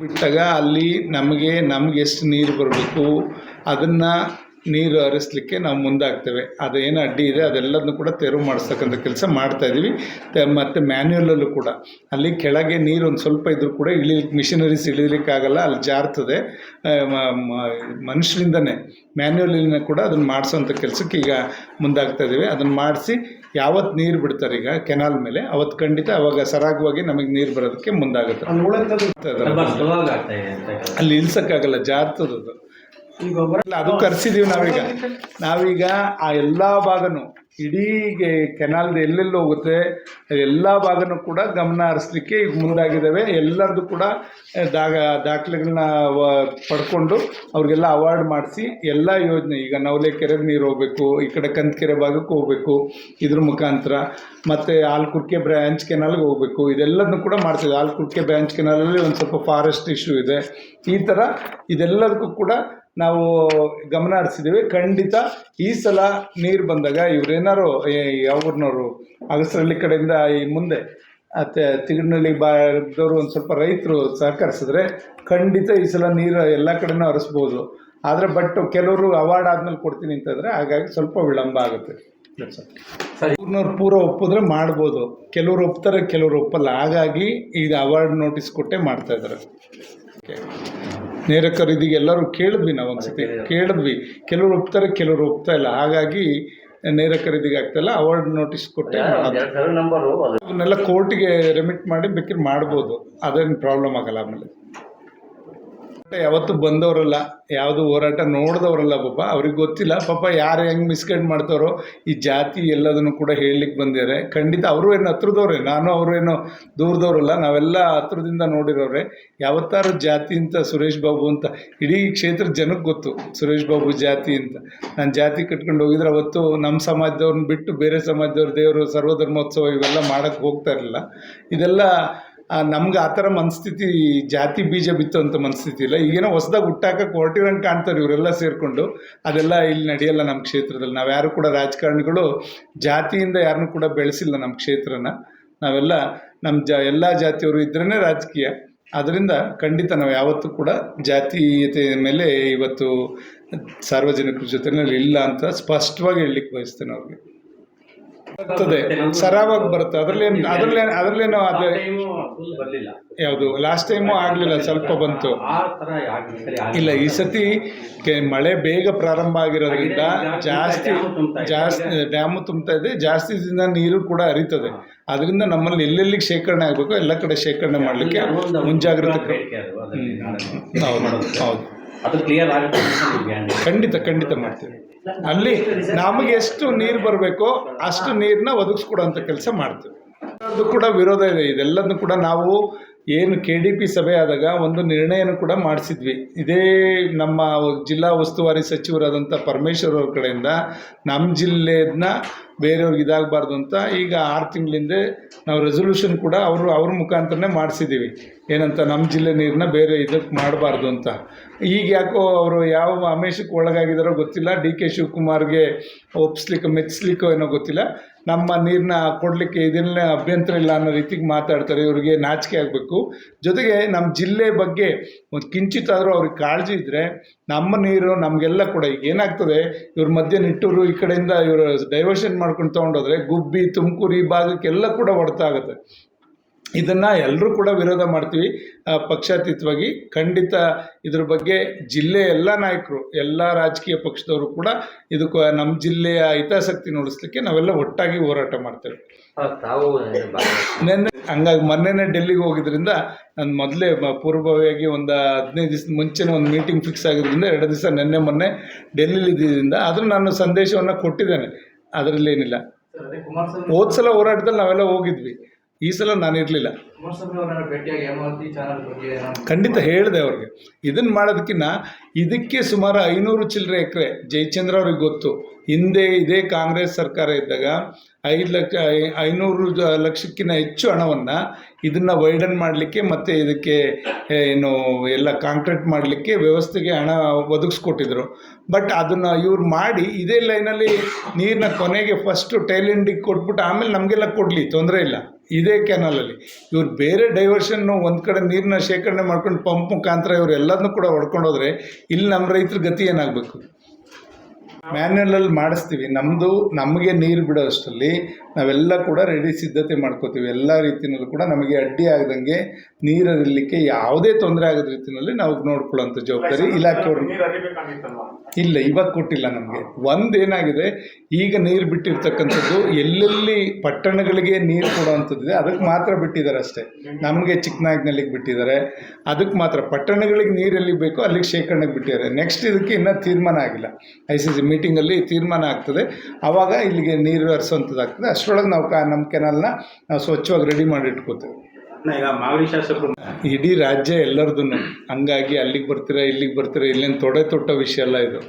ಬಿಟ್ಟಾಗ ಅಲ್ಲಿ ನಮಗೆ ನಮ್ಗೆ ಎಷ್ಟು ನೀರು ಬರಬೇಕು ಅದನ್ನು ನೀರು ಹರಿಸ್ಲಿಕ್ಕೆ ನಾವು ಮುಂದಾಗ್ತೇವೆ. ಅದು ಏನು ಅಡ್ಡಿ ಇದೆ ಅದೆಲ್ಲದನ್ನು ಕೂಡ ತೆರವು ಮಾಡಿಸ್ತಕ್ಕಂಥ ಕೆಲಸ ಮಾಡ್ತಾ ಇದ್ದೀವಿ ತೆ- ಮತ್ತು ಮ್ಯಾನ್ಯಲಲ್ಲೂ ಕೂಡ. ಅಲ್ಲಿ ಕೆಳಗೆ ನೀರು ಒಂದು ಸ್ವಲ್ಪ ಇದ್ರೂ ಕೂಡ ಇಳಿಲಿಕ್ಕೆ ಮಿಷಿನರೀಸ್ ಇಳಿಲಿಕ್ಕಾಗಲ್ಲ ಅಲ್ಲಿ ಜಾರ್ತದೆ. ಮನುಷ್ಯರಿಂದನೇ ಮ್ಯಾನ್ಯಲಿನ ಕೂಡ ಅದನ್ನು ಮಾಡಿಸೋಂಥ ಕೆಲಸಕ್ಕೆ ಈಗ ಮುಂದಾಗ್ತಾ ಇದ್ದೀವಿ ಅದನ್ನು ಮಾಡಿಸಿ ಯಾವತ್ತು ನೀರು ಬಿಡ್ತಾರೆ ಈಗ ಕೆನಾಲ್ ಮೇಲೆ ಅವತ್ತು ಖಂಡಿತ ಅವಾಗ ಸರಾಗವಾಗಿ ನಮಗೆ ನೀರು ಬರೋದಕ್ಕೆ ಮುಂದಾಗುತ್ತೆ. ಅಲ್ಲಿ ಇಳಿಸೋಕ್ಕಾಗಲ್ಲ ಜಾರ್ತದದು. ಅಲ್ಲ, ಅದು ಕರ್ಸಿದೀವಿ ನಾವೀಗ. ನಾವೀಗ ಆ ಎಲ್ಲ ಭಾಗನು ಇಡೀ ಕೆನಾಲ್ ಎಲ್ಲೆಲ್ಲಿ ಹೋಗುತ್ತೆ ಎಲ್ಲ ಭಾಗನೂ ಕೂಡ ಗಮನ ಹರಿಸ್ಲಿಕ್ಕೆ ಈಗ ಮುಂದಾಗಿದ್ದಾವೆ. ಎಲ್ಲರದು ಕೂಡ ದಾಗ ದಾಖಲೆಗಳನ್ನ ಪಡ್ಕೊಂಡು ಅವ್ರಿಗೆಲ್ಲ ಅವಾರ್ಡ್ ಮಾಡಿಸಿ ಎಲ್ಲ ಯೋಜನೆ ಈಗ ನವಲೆ ಕೆರೆಗೆ ನೀರು ಹೋಗ್ಬೇಕು ಈ ಕಡೆ ಕಂದಕೆರೆ ಭಾಗಕ್ಕೆ ಹೋಗ್ಬೇಕು ಇದ್ರ ಮುಖಾಂತರ ಮತ್ತು ಆಲ್ಕುರ್ಕೆ ಬ್ರ್ಯಾಂಚ್ ಕೆನಾಲ್ಗೆ ಹೋಗಬೇಕು ಇದೆಲ್ಲದನ್ನು ಕೂಡ ಮಾಡ್ತಿದ್ದೆ ಆಲ್ಕುರ್ಕೆ ಬ್ರ್ಯಾಂಚ್ ಕೆನಾಲಲ್ಲಿ ಒಂದು ಸ್ವಲ್ಪ ಫಾರೆಸ್ಟ್ ಇಶ್ಯೂ ಇದೆ. ಈ ಥರ ಇದೆಲ್ಲದಕ್ಕೂ ಕೂಡ ನಾವು ಗಮನ ಹರಿಸಿದ್ದೀವಿ ಖಂಡಿತ ಈ ಸಲ ನೀರು ಬಂದಾಗ ಇವರೇನಾರು ಯಾವ್ರನ್ನೋರು ಅಗಸರಳ್ಳಿ ಕಡೆಯಿಂದ ಈ ಮುಂದೆ ಮತ್ತು ತಿಗಡಿನಲ್ಲಿ ಬಾದವರು ಒಂದು ಸ್ವಲ್ಪ ರೈತರು ಸಹಕರಿಸಿದ್ರೆ ಖಂಡಿತ ಈ ಸಲ ನೀರು ಎಲ್ಲ ಕಡೆನೂ ಹರಿಸ್ಬೋದು. ಆದರೆ ಬಟ್ ಕೆಲವರು ಅವಾರ್ಡ್ ಆದ್ಮೇಲೆ ಕೊಡ್ತೀನಿ ಅಂತಂದರೆ ಹಾಗಾಗಿ ಸ್ವಲ್ಪ ವಿಳಂಬ ಆಗುತ್ತೆ. ಇವ್ರನ್ನವ್ರು ಪೂರ ಒಪ್ಪಿದ್ರೆ ಮಾಡ್ಬೋದು. ಕೆಲವರು ಒಪ್ತಾರೆ ಕೆಲವರು ಒಪ್ಪಲ್ಲ. ಹಾಗಾಗಿ ಈಗ ಅವಾರ್ಡ್ ನೋಟಿಸ್ ಕೊಟ್ಟೆ ಮಾಡ್ತಾ ಇದ್ದಾರೆ ಓಕೆ. ನೇರ ಖರೀದಿಗೆ ಎಲ್ಲರೂ ಕೇಳಿದ್ವಿ ನಾವು ಒಂದ್ಸತಿ ಕೇಳಿದ್ವಿ. ಕೆಲವರು ಒಪ್ತಾರೆ ಕೆಲವರು ಒಪ್ತಾ ಇಲ್ಲ. ಹಾಗಾಗಿ ನೇರ ಖರೀದಿಗೆ ಆಗ್ತಾಯಿಲ್ಲ ಅವಾರ್ಡ್ ನೋಟಿಸ್ ಕೊಟ್ಟೆ. ಅದನ್ನೆಲ್ಲ ಕೋರ್ಟಿಗೆ ರೆಮಿಟ್ ಮಾಡಿ ಬೇಕಿದ್ರೆ ಮಾಡ್ಬೋದು. ಅದೇನು ಪ್ರಾಬ್ಲಮ್ ಆಗಲ್ಲ ಆಮೇಲೆ. ಯಾವತ್ತು ಬಂದವರಲ್ಲ, ಯಾವುದು ಹೋರಾಟ ನೋಡಿದವರಲ್ಲ ಪಾಪ, ಅವ್ರಿಗೆ ಗೊತ್ತಿಲ್ಲ. ಪಾಪ ಯಾರು ಹೆಂಗೆ ಮಿಸ್ಗೈಡ್ ಮಾಡ್ತಾರೋ, ಈ ಜಾತಿ ಎಲ್ಲದನ್ನು ಕೂಡ ಹೇಳಲಿಕ್ಕೆ ಬಂದಿದ್ದಾರೆ. ಖಂಡಿತ ಅವರು ಏನು ಹತ್ರದವ್ರೆ, ನಾನು ಅವರು ಏನು ದೂರದವ್ರಲ್ಲ, ನಾವೆಲ್ಲ ಹತ್ರದಿಂದ ನೋಡಿರೋರೆ. ಯಾವತ್ತಾರು ಜಾತಿ ಅಂತ ಸುರೇಶ್ ಬಾಬು ಅಂತ, ಇಡೀ ಕ್ಷೇತ್ರದ ಜನಕ್ಕೆ ಗೊತ್ತು, ಸುರೇಶ್ ಬಾಬು ಜಾತಿ ಅಂತ. ನಾನು ಜಾತಿ ಕಟ್ಕೊಂಡು ಹೋಗಿದ್ರೆ ಅವತ್ತು ನಮ್ಮ ಸಮಾಜದವ್ರನ್ನ ಬಿಟ್ಟು ಬೇರೆ ಸಮಾಜದವ್ರ ದೇವರು ಸರ್ವಧರ್ಮೋತ್ಸವ ಇವೆಲ್ಲ ಮಾಡೋಕ್ಕೆ ಹೋಗ್ತಾ ಇರಲಿಲ್ಲ. ಇದೆಲ್ಲ ನಮ್ಗೆ ಆ ಥರ ಮನಸ್ಥಿತಿ, ಜಾತಿ, ಬೀಜ ಅಂತ ಮನಸ್ಥಿತಿ ಇಲ್ಲ. ಈಗೇನೋ ಹೊಸ್ದಾಗಿ ಹುಟ್ಟಾಕಕ್ಕೆ ಹೊರಟಿರಂಗೆ ಕಾಣ್ತಾರೆ ಇವರೆಲ್ಲ ಸೇರಿಕೊಂಡು. ಅದೆಲ್ಲ ಇಲ್ಲಿ ನಡೆಯಲ್ಲ ನಮ್ಮ ಕ್ಷೇತ್ರದಲ್ಲಿ. ನಾವು ಯಾರು ಕೂಡ ರಾಜಕಾರಣಿಗಳು ಜಾತಿಯಿಂದ ಯಾರನ್ನೂ ಕೂಡ ಬೆಳೆಸಿಲ್ಲ ನಮ್ಮ ಕ್ಷೇತ್ರನ. ನಾವೆಲ್ಲ ನಮ್ಮ ಜ, ಎಲ್ಲ ಜಾತಿಯವರು ಇದ್ರೇ ರಾಜಕೀಯ. ಅದರಿಂದ ಖಂಡಿತ ನಾವು ಯಾವತ್ತೂ ಕೂಡ ಜಾತೀಯತೆ ಮೇಲೆ ಇವತ್ತು ಸಾರ್ವಜನಿಕರ ಜೊತೆನಲ್ಲಿ ಇಲ್ಲ ಅಂತ ಸ್ಪಷ್ಟವಾಗಿ ಹೇಳಲಿಕ್ಕೆ ಬಯಸ್ತೇನೆ ಅವ್ರಿಗೆ. ಬರ್ತದೆ ಸರಾವಾಗಿ ಬರುತ್ತೆ. ಅದ್ರಲ್ಲಿ ಅದ್ರಲ್ಲೇ ಅದರಲ್ಲೇನು ಅದು ಯಾವುದು? ಲಾಸ್ಟ್ ಟೈಮು ಆಗಲಿಲ್ಲ ಸ್ವಲ್ಪ ಬಂತು? ಇಲ್ಲ ಈ ಸತಿ ಮಳೆ ಬೇಗ ಪ್ರಾರಂಭ ಆಗಿರೋದ್ರಿಂದ ಜಾಸ್ತಿ. ಜಾಸ್ತಿ ಡ್ಯಾಮು ತುಂಬ್ತಾ ಇದೆ. ಜಾಸ್ತಿ ದಿನ ನೀರು ಕೂಡ ಹರಿತದೆ. ಅದರಿಂದ ನಮ್ಮಲ್ಲಿ ಎಲ್ಲೆಲ್ಲಿಗೆ ಶೇಖರಣೆ ಆಗಬೇಕು ಎಲ್ಲ ಕಡೆ ಶೇಖರಣೆ ಮಾಡಲಿಕ್ಕೆ ಮುಂಜಾಗ್ರತೆ ಹೌದು ಹೌದು. ಅದು ಕ್ಲಿಯರ್ ಆಗುತ್ತೆ ಖಂಡಿತ ಖಂಡಿತ ಮಾಡ್ತೀವಿ. ಅಲ್ಲಿ ನಮಗೆ ಎಷ್ಟು ನೀರು ಬರಬೇಕೋ ಅಷ್ಟು ನೀರನ್ನ ಒದಗಿಸ್ಕೊಡೋಂಥ ಕೆಲಸ ಮಾಡ್ತೀವಿ. ಅದು ಕೂಡ ವಿರೋಧ ಇದೆ. ಇದೆಲ್ಲದನ್ನು ಕೂಡ ನಾವು ಏನು ಕೆ ಡಿ ಪಿ ಸಭೆ ಆದಾಗ ಒಂದು ನಿರ್ಣಯನ ಕೂಡ ಮಾಡಿಸಿದ್ವಿ. ಇದೇ ನಮ್ಮ ಜಿಲ್ಲಾ ಉಸ್ತುವಾರಿ ಸಚಿವರಾದಂಥ ಪರಮೇಶ್ವರ್ ಅವ್ರ ಕಡೆಯಿಂದ ನಮ್ಮ ಜಿಲ್ಲೆಯನ್ನ ಬೇರೆಯವ್ರಿಗೆ ಇದಾಗಬಾರ್ದು ಅಂತ ಈಗ ಆರು ತಿಂಗಳಿಂದ ನಾವು ರೆಸೊಲ್ಯೂಷನ್ ಕೂಡ ಅವರು, ಅವ್ರ ಮುಖಾಂತರನೇ ಮಾಡಿಸಿದ್ದೀವಿ. ಏನಂತ ನಮ್ಮ ಜಿಲ್ಲೆ ನೀರನ್ನ ಬೇರೆ ಇದಕ್ಕೆ ಮಾಡಬಾರ್ದು ಅಂತ. ಈಗ ಯಾಕೋ ಅವರು ಯಾವ ಅಮೇಶಕ್ಕೆ ಒಳಗಾಗಿದಾರೋ ಗೊತ್ತಿಲ್ಲ. ಡಿ ಕೆ ಶಿವಕುಮಾರ್ಗೆ ಒಪ್ಸ್ಲಿಕ್ಕೆ ಮೆಚ್ಚಿಸ್ಲಿಕ್ಕೋ ಏನೋ ಗೊತ್ತಿಲ್ಲ. ನಮ್ಮ ನೀರನ್ನ ಕೊಡಲಿಕ್ಕೆ ಇದನ್ನ ಅಭ್ಯಂತರ ಇಲ್ಲ ಅನ್ನೋ ರೀತಿಗೆ ಮಾತಾಡ್ತಾರೆ, ಇವರಿಗೆ ನಾಚಿಕೆ ಆಗಬೇಕು. ಜೊತೆಗೆ ನಮ್ಮ ಜಿಲ್ಲೆ ಬಗ್ಗೆ ಒಂದು ಕಿಂಚಿತ್ತಾದರೂ ಅವ್ರಿಗೆ ಕಾಳಜಿ ಇದ್ದರೆ ನಮ್ಮ ನೀರು ನಮಗೆಲ್ಲ ಕೂಡ ಈಗ ಏನಾಗ್ತದೆ, ಇವ್ರ ಮಧ್ಯೆ ನಿಟ್ಟೂರು ಈ ಕಡೆಯಿಂದ ಇವರು ಡೈವರ್ಷನ್ ಮಾಡ್ಕೊಂಡು ತೊಗೊಂಡೋದ್ರೆ ಗುಬ್ಬಿ, ತುಮಕೂರು ಈ ಭಾಗಕ್ಕೆಲ್ಲ ಕೂಡ ಹೊಡೆತ ಆಗುತ್ತೆ. ಇದನ್ನು ಎಲ್ಲರೂ ಕೂಡ ವಿರೋಧ ಮಾಡ್ತೀವಿ. ಆ, ಪಕ್ಷಾತೀತವಾಗಿ ಖಂಡಿತ ಇದ್ರ ಬಗ್ಗೆ ಜಿಲ್ಲೆ ಎಲ್ಲ ನಾಯಕರು ಎಲ್ಲ ರಾಜಕೀಯ ಪಕ್ಷದವರು ಕೂಡ ಇದಕ್ಕೆ ನಮ್ಮ ಜಿಲ್ಲೆಯ ಹಿತಾಸಕ್ತಿ ನೋಡಿಸ್ಲಿಕ್ಕೆ ನಾವೆಲ್ಲ ಒಟ್ಟಾಗಿ ಹೋರಾಟ ಮಾಡ್ತೇವೆ. ತಾವು ನೆನ್ನೆ ಹಂಗಾಗಿ ಮೊನ್ನೆನೇ ಡೆಲ್ಲಿಗೆ ಹೋಗಿದ್ರಿಂದ ನಾನು ಮೊದಲೇ ಪೂರ್ವಭಾವಿಯಾಗಿ ಒಂದು ಹದಿನೈದು ದಿವಸ ಮುಂಚೆನೇ ಒಂದು ಮೀಟಿಂಗ್ ಫಿಕ್ಸ್ ಆಗಿದ್ರಿಂದ ಎರಡು ದಿವಸ ನಿನ್ನೆ ಮೊನ್ನೆ ಡೆಲ್ಲಿಲಿ ಇದ್ದಿದ್ದರಿಂದ ಆದರೂ ನಾನು ಸಂದೇಶವನ್ನು ಕೊಟ್ಟಿದ್ದೇನೆ. ಅದರಲ್ಲಿ ಏನಿಲ್ಲ ಸರ್ ಅದೇ ಕುಮಾರಸ್ವಾಮಿ ಹೋದ ಸಲ ಹೋರಾಟದಲ್ಲಿ ನಾವೆಲ್ಲ ಹೋಗಿದ್ವಿ. ಈ ಸಲ ನಾನು ಇರಲಿಲ್ಲ. ಖಂಡಿತ ಹೇಳಿದೆ ಅವ್ರಿಗೆ. ಇದನ್ನು ಮಾಡೋದಕ್ಕಿನ್ನ ಇದಕ್ಕೆ ಸುಮಾರು ಐನೂರು ಚಿಲ್ಲರೆ ಎಕರೆ ಜಯಚಂದ್ರ ಅವ್ರಿಗೆ ಗೊತ್ತು. ಹಿಂದೆ ಇದೇ ಕಾಂಗ್ರೆಸ್ ಸರ್ಕಾರ ಇದ್ದಾಗ ಐದು ಲಕ್ಷ ಐನೂರು ಲಕ್ಷಕ್ಕಿಂತ ಹೆಚ್ಚು ಹಣವನ್ನು ಇದನ್ನು ವೈಡನ್ ಮಾಡಲಿಕ್ಕೆ ಮತ್ತು ಇದಕ್ಕೆ ಏನು ಎಲ್ಲ ಕಾಂಕ್ರೀಟ್ ಮಾಡಲಿಕ್ಕೆ ವ್ಯವಸ್ಥೆಗೆ ಹಣ ಒದಗಿಸ್ಕೊಟ್ಟಿದ್ರು. ಬಟ್ ಅದನ್ನು ಇವ್ರು ಮಾಡಿ ಇದೇ ಲೈನಲ್ಲಿ ನೀರನ್ನ ಕೊನೆಗೆ ಫಸ್ಟು ಟೈಲೆಂಡಿಗೆ ಕೊಟ್ಬಿಟ್ಟು ಆಮೇಲೆ ನಮಗೆಲ್ಲ ಕೊಡಲಿ ತೊಂದರೆ ಇಲ್ಲ. ಇದೇ ಕ್ಯಾನಲಲ್ಲಿ ಇವ್ರು ಬೇರೆ ಡೈವರ್ಷನ್ನು ಒಂದು ಕಡೆ ನೀರನ್ನ ಶೇಖರಣೆ ಮಾಡ್ಕೊಂಡು ಪಂಪ್ ಮುಖಾಂತರ ಇವ್ರು ಎಲ್ಲದನ್ನೂ ಕೂಡ ಹೊಡ್ಕೊಂಡೋದ್ರೆ ಇಲ್ಲಿ ನಮ್ಮ ರೈತರ ಗತಿ ಏನಾಗಬೇಕು? ಮ್ಯಾನ್ಯಲಲ್ಲಿ ಮಾಡಿಸ್ತೀವಿ. ನಮ್ಮದು ನಮಗೆ ನೀರು ಬಿಡೋ ಅಷ್ಟರಲ್ಲಿ ನಾವೆಲ್ಲ ಕೂಡ ರೆಡಿ ಸಿದ್ಧತೆ ಮಾಡ್ಕೋತೀವಿ. ಎಲ್ಲ ರೀತಿಯಲ್ಲೂ ಕೂಡ ನಮಗೆ ಅಡ್ಡಿ ಆಗದಂಗೆ ನೀರು ಹರಿಲಿಕ್ಕೆ ಯಾವುದೇ ತೊಂದರೆ ಆಗದ ರೀತಿಯಲ್ಲಿ ನಾವು ನೋಡ್ಕೊಳ್ಳೋಂಥ ಜವಾಬ್ದಾರಿ ಇಲಾಖೆಯವರು ಇಲ್ಲ ಇವಾಗ ಕೊಟ್ಟಿಲ್ಲ ನಮಗೆ. ಒಂದು ಏನಾಗಿದೆ ಈಗ ನೀರು ಬಿಟ್ಟಿರ್ತಕ್ಕಂಥದ್ದು ಎಲ್ಲೆಲ್ಲಿ ಪಟ್ಟಣಗಳಿಗೆ ನೀರು ಕೊಡುವಂಥದ್ದಿದೆ ಅದಕ್ಕೆ ಮಾತ್ರ ಬಿಟ್ಟಿದ್ದಾರೆ ಅಷ್ಟೇ. ನಮಗೆ ಚಿಕ್ಕನಾಗ್ನಲ್ಲಿಗೆ ಬಿಟ್ಟಿದ್ದಾರೆ. ಅದಕ್ಕೆ ಮಾತ್ರ ಪಟ್ಟಣಗಳಿಗೆ ನೀರು ಎಲ್ಲಿಗೆ ಬೇಕೋ ಅಲ್ಲಿಗೆ ಶೇಖರಣೆಗೆ ಬಿಟ್ಟಿದ್ದಾರೆ. ನೆಕ್ಸ್ಟ್ ಇದಕ್ಕೆ ಇನ್ನೂ ತೀರ್ಮಾನ ಆಗಿಲ್ಲ. ಐ ಸಿ ಸಿ ಮೀಟಿಂಗಲ್ಲಿ ತೀರ್ಮಾನ ಆಗ್ತದೆ. ಆವಾಗ ಇಲ್ಲಿಗೆ ನೀರು ಹರಿಸುವಂಥದ್ದಾಗ್ತದೆ. ಅಷ್ಟರೊಳಗೆ ನಾವು ಕಾ ನಮ್ಮ ಕೆನಲ್ನ ನಾವು ಸ್ವಚ್ಛವಾಗಿ ರೆಡಿ ಮಾಡಿ ಇಟ್ಕೋತೇವೆ. ಈಗ ಮಾಗಡಿ ಶಾಸಕರು ಇಡೀ ರಾಜ್ಯ ಎಲ್ಲರದು ಹಂಗಾಗಿ ಅಲ್ಲಿಗೆ ಬರ್ತೀರಾ ಇಲ್ಲಿಗೆ ಬರ್ತೀರಾ ಇಲ್ಲೇನು ತೊಡೆ ತೊಟ್ಟ ವಿಷಯ ಅಲ್ಲ ಇದು.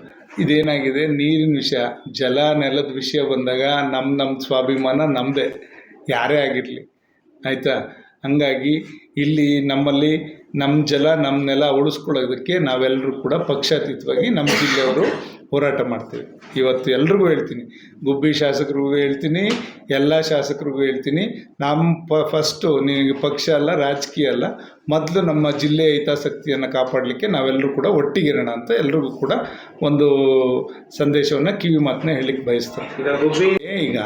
ಇದೇನಾಗಿದೆ ನೀರಿನ ವಿಷಯ ಜಲ ನೆಲದ ವಿಷಯ ಬಂದಾಗ ನಮ್ಮ ನಮ್ಮ ಸ್ವಾಭಿಮಾನ ನಮ್ಮದೇ ಯಾರೇ ಆಗಿರಲಿ. ಆಯಿತಾ? ಹಂಗಾಗಿ ಇಲ್ಲಿ ನಮ್ಮಲ್ಲಿ ನಮ್ಮ ಜಲ ನಮ್ಮ ನೆಲ ಉಳಿಸ್ಕೊಳ್ಳೋದಕ್ಕೆ ನಾವೆಲ್ಲರೂ ಕೂಡ ಪಕ್ಷಾತೀತವಾಗಿ ನಮ್ಮ ಜಿಲ್ಲೆಯವರು ಹೋರಾಟ ಮಾಡ್ತೇವೆ. ಇವತ್ತು ಎಲ್ರಿಗೂ ಹೇಳ್ತೀನಿ. ಗುಬ್ಬಿ ಶಾಸಕರಿಗೂ ಹೇಳ್ತೀನಿ, ಎಲ್ಲ ಶಾಸಕರಿಗೂ ಹೇಳ್ತೀನಿ. ನಮ್ಮ ಪ ಫಸ್ಟು ನಿಮಗೆ ಪಕ್ಷ ಅಲ್ಲ, ರಾಜಕೀಯ ಅಲ್ಲ. ಮೊದಲು ನಮ್ಮ ಜಿಲ್ಲೆಯ ಹಿತಾಸಕ್ತಿಯನ್ನು ಕಾಪಾಡಲಿಕ್ಕೆ ನಾವೆಲ್ಲರೂ ಕೂಡ ಒಟ್ಟಿಗಿರೋಣ ಅಂತ ಎಲ್ರಿಗೂ ಕೂಡ ಒಂದು ಸಂದೇಶವನ್ನು ಕಿವಿ ಮಾತನ್ನ ಹೇಳಲಿಕ್ಕೆ ಬಯಸ್ತಾರೆ ಈಗ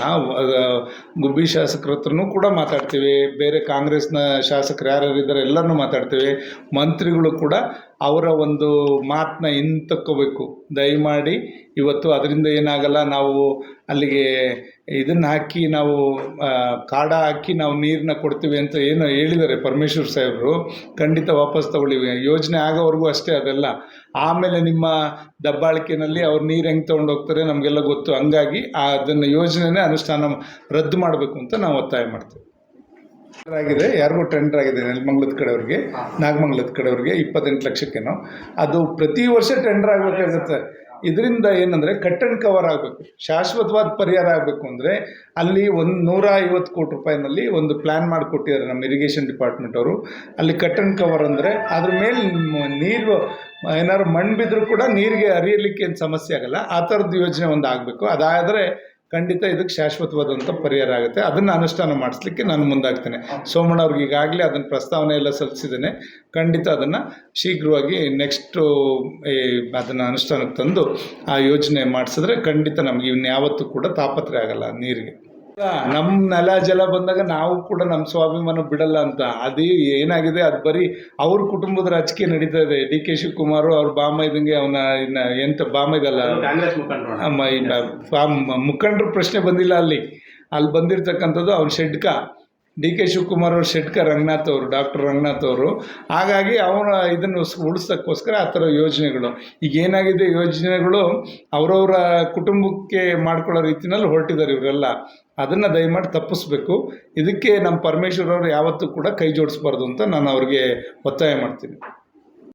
ಗುಬ್ಬಿ ಶಾಸಕರ ಹತ್ರನೂ ಕೂಡ ಮಾತಾಡ್ತೀವಿ. ಬೇರೆ ಕಾಂಗ್ರೆಸ್ನ ಶಾಸಕರು ಯಾರ್ಯಾರು ಇದ್ದಾರೆ ಎಲ್ಲರನ್ನೂ ಮಾತಾಡ್ತೀವಿ. ಮಂತ್ರಿಗಳು ಕೂಡ ಅವರ ಒಂದು ಮಾತನ್ನ ಹಿಂತಕ್ಕೋಬೇಕು. ದಯಮಾಡಿ ಇವತ್ತು ಅದರಿಂದ ಏನಾಗಲ್ಲ, ನಾವು ಅಲ್ಲಿಗೆ ಇದನ್ನು ಹಾಕಿ ನಾವು ಕಾಡ ಹಾಕಿ ನಾವು ನೀರನ್ನ ಕೊಡ್ತೀವಿ ಅಂತ ಏನು ಹೇಳಿದ್ದಾರೆ ಪರಮೇಶ್ವರ್ ಸಾಹೇಬರು. ಖಂಡಿತ ವಾಪಸ್ ತಗೊಳ್ಳಿ. ಯೋಜನೆ ಆಗೋವರೆಗೂ ಅಷ್ಟೇ ಅದೆಲ್ಲ. ಆಮೇಲೆ ನಿಮ್ಮ ದಬ್ಬಾಳಿಕೆನಲ್ಲಿ ಅವ್ರು ನೀರು ಹೆಂಗೆ ತೊಗೊಂಡು ಹೋಗ್ತಾರೆ ನಮಗೆಲ್ಲ ಗೊತ್ತು. ಹಂಗಾಗಿ ಅದನ್ನು ಯೋಜನೆನೇ ಅನುಷ್ಠಾನ ರದ್ದು ಮಾಡಬೇಕು ಅಂತ ನಾವು ಒತ್ತಾಯ ಮಾಡ್ತೀವಿ. ಆಗಿದೆ. ಯಾರಿಗೂ ಟೆಂಡರ್ ಆಗಿದೆ ನೆಲಮಂಗ್ಲದ ಕಡೆಯವ್ರಿಗೆ ನಾಗಮಂಗ್ಲದ ಕಡೆಯವ್ರಿಗೆ ಇಪ್ಪತ್ತೆಂಟು ಲಕ್ಷಕ್ಕೇನೋ. ಅದು ಪ್ರತಿ ವರ್ಷ ಟೆಂಡರ್ ಆಗಬೇಕಾಗುತ್ತೆ. ಇದರಿಂದ ಏನಂದರೆ ಕಟ್ ಆ್ಯಂಡ್ ಕವರ್ ಆಗಬೇಕು. ಶಾಶ್ವತವಾದ ಪರಿಹಾರ ಆಗಬೇಕು ಅಂದರೆ ಅಲ್ಲಿ ಒಂದು ನೂರ ಐವತ್ತು ಕೋಟಿ ರೂಪಾಯಿನಲ್ಲಿ ಒಂದು ಪ್ಲ್ಯಾನ್ ಮಾಡಿಕೊಟ್ಟಿದ್ದಾರೆ ನಮ್ಮ ಇರಿಗೇಷನ್ ಡಿಪಾರ್ಟ್ಮೆಂಟ್ ಅವರು. ಅಲ್ಲಿ ಕಟ್ ಆ್ಯಂಡ್ ಕವರ್ ಅಂದರೆ ಅದ್ರ ಮೇಲೆ ನೀರು ಏನಾದ್ರು ಮಣ್ಣು ಬಿದ್ದರೂ ಕೂಡ ನೀರಿಗೆ ಹರಿಯಲಿಕ್ಕೆ ಏನು ಸಮಸ್ಯೆ ಆಗಲ್ಲ. ಆ ಥರದ್ದು ಯೋಜನೆ ಒಂದು ಆಗಬೇಕು. ಅದಾದರೆ ಖಂಡಿತ ಇದಕ್ಕೆ ಶಾಶ್ವತವಾದಂಥ ಪರಿಹಾರ ಆಗುತ್ತೆ. ಅದನ್ನು ಅನುಷ್ಠಾನ ಮಾಡಿಸ್ಲಿಕ್ಕೆ ನಾನು ಮುಂದಾಗ್ತೇನೆ. ಸೋಮಣ್ಣ ಅವ್ರಿಗೆ ಈಗಾಗಲೇ ಅದನ್ನು ಪ್ರಸ್ತಾವನೆ ಎಲ್ಲ ಸಲ್ಲಿಸಿದ್ದೇನೆ. ಖಂಡಿತ ಅದನ್ನು ಶೀಘ್ರವಾಗಿ ನೆಕ್ಸ್ಟು ಅದನ್ನು ಅನುಷ್ಠಾನಕ್ಕೆ ತಂದು ಆ ಯೋಜನೆ ಮಾಡಿಸಿದ್ರೆ ಖಂಡಿತ ನಮಗೆ ಇನ್ಯಾವತ್ತೂ ಕೂಡ ತಾಪತ್ರೆ ಆಗಲ್ಲ ನೀರಿಗೆ. ನಮ್ಮ ನೆಲ ಜಲ ಬಂದಾಗ ನಾವು ಕೂಡ ನಮ್ಮ ಸ್ವಾಭಿಮಾನ ಬಿಡಲ್ಲ ಅಂತ. ಅದು ಏನಾಗಿದೆ ಅದು ಬರೀ ಅವ್ರ ಕುಟುಂಬದ ರಾಜಕೀಯ ನಡೀತಾ ಇದೆ ಡಿ ಕೆ ಶಿವಕುಮಾರ್ ಅವ್ರ ಬಾಮ ಇದಂಗೆ ಅವನ ಇನ್ನ ಎಂತ ಬಾಮ ಇದಲ್ಲ? ಮುಖಂಡರ ಪ್ರಶ್ನೆ ಬಂದಿಲ್ಲ ಅಲ್ಲಿ. ಅಲ್ಲಿ ಬಂದಿರತಕ್ಕಂಥದ್ದು ಅವ್ನ ಶೆಡ್ಕ. ಡಿ ಕೆ ಶಿವಕುಮಾರ್ ಅವರು, ಶೆಟ್ಕರ್ ರಂಗನಾಥ್ ಅವರು, ಡಾಕ್ಟರ್ ರಂಗನಾಥ್ ಅವರು. ಹಾಗಾಗಿ ಅವರ ಇದನ್ನು ಉಳಿಸೋಕ್ಕೋಸ್ಕರ ಆ ಥರ ಯೋಜನೆಗಳು. ಈಗ ಏನಾಗಿದೆ ಯೋಜನೆಗಳು? ಅವರವರ ಕುಟುಂಬಕ್ಕೆ ಮಾಡ್ಕೊಳ್ಳೋ ರೀತಿಯಲ್ಲಿ ಹೊರಟಿದ್ದಾರೆ ಇವರೆಲ್ಲ. ಅದನ್ನು ದಯಮಾಡಿ ತಪ್ಪಿಸ್ಬೇಕು. ಇದಕ್ಕೆ ನಮ್ಮ ಪರಮೇಶ್ವರ್ ಅವರು ಯಾವತ್ತೂ ಕೂಡ ಕೈ ಜೋಡಿಸ್ಬಾರ್ದು ಅಂತ ನಾನು ಅವ್ರಿಗೆ ಒತ್ತಾಯ ಮಾಡ್ತೀನಿ.